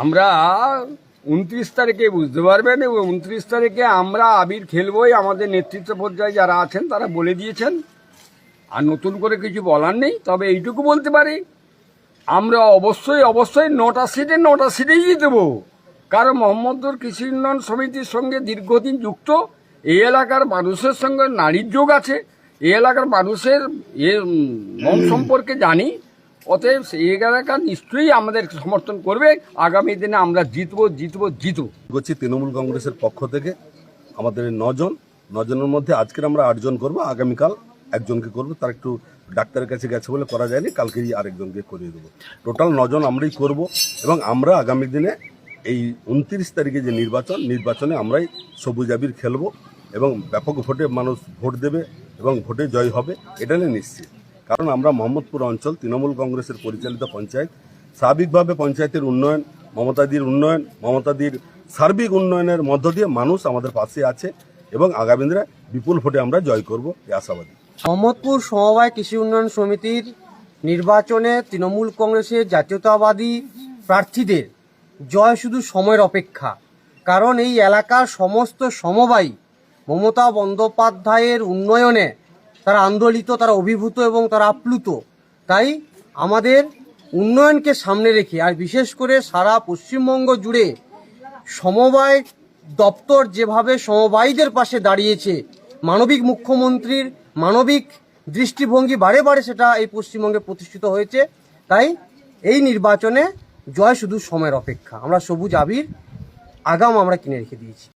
আমরা উনত্রিশ তারিখে বুঝতে পারবেন এবং উনত্রিশ তারিখে আমরা আবির খেলবই আমাদের নেতৃত্ব পর্যায়ে যারা আছেন, তারা বলে দিয়েছেন। আর নতুন করে কিছু বলার নেই, তবে এইটুকু বলতে পারি, আমরা অবশ্যই অবশ্যই নটা সিটে, নটা সিটেই জিতবো। কারণ মোহাম্মদপুর কৃষি উন্নয়ন সমিতির সঙ্গে দীর্ঘদিন যুক্ত এই এলাকার মানুষের সঙ্গে নারীর যোগ আছে। এই এলাকার মানুষের, এ, মন সম্পর্কে জানি। অতএব সেই এলাকা নিশ্চয়ই আমাদের সমর্থন করবে। আগামী দিনে আমরা জিতবো জিতবো জিতবো করছি তৃণমূল কংগ্রেসের পক্ষ থেকে। আমাদের নজন, নজনের মধ্যে আজকের আমরা আটজন করব, আগামীকাল একজনকে করব। তার একটু ডাক্তারের কাছে গেছে বলে করা যায়নি, কালকেই আরেকজনকে করিয়ে দেবো। টোটাল নজন আমরাই করব এবং আমরা আগামী দিনে এই উনত্রিশ তারিখে যে নির্বাচন, নির্বাচনে আমরাই সবুজ আবির খেলব এবং ব্যাপক ভোটে মানুষ ভোট দেবে এবং ভোটে জয় হবে, এটা নিয়ে নিশ্চিত। কারণ আমরা মোহাম্মদপুর অঞ্চল, তৃণমূল কংগ্রেসের পরিচালিত পঞ্চায়েত। স্বাভাবিকভাবে পঞ্চায়েতের উন্নয়ন, মমতাদির উন্নয়ন, মমতাদির সার্বিক উন্নয়নের মধ্য দিয়ে মানুষ আমাদের পাশে আছে এবং আগামী দিনে বিপুল ভোটে আমরা জয় করব এই আশাবাদী। মোহাম্মদপুর সমবায় কৃষি উন্নয়ন সমিতির নির্বাচনে তৃণমূল কংগ্রেসের জাতীয়তাবাদী প্রার্থীদের জয় শুধু সময়ের অপেক্ষা, কারণ এই এলাকার সমস্ত সমবায় মমতা বন্দ্যোপাধ্যায়ের উন্নয়নে তারা আন্দোলিত, তারা অভিভূত এবং তারা আপ্লুত। তাই আমাদের উন্নয়নকে সামনে রেখে, আর বিশেষ করে সারা পশ্চিমবঙ্গ জুড়ে সমবায় দপ্তর যেভাবে সমবায়ীদের পাশে দাঁড়িয়েছে, মানবিক মুখ্যমন্ত্রীর মানবিক দৃষ্টিভঙ্গি বারে বারে সেটা এই পশ্চিমবঙ্গে প্রতিষ্ঠিত হয়েছে। তাই এই নির্বাচনে জয় শুধু সময়ের অপেক্ষা। আমরা সবুজ আবির, আগাম আমরা কিনে রেখে দিয়েছি।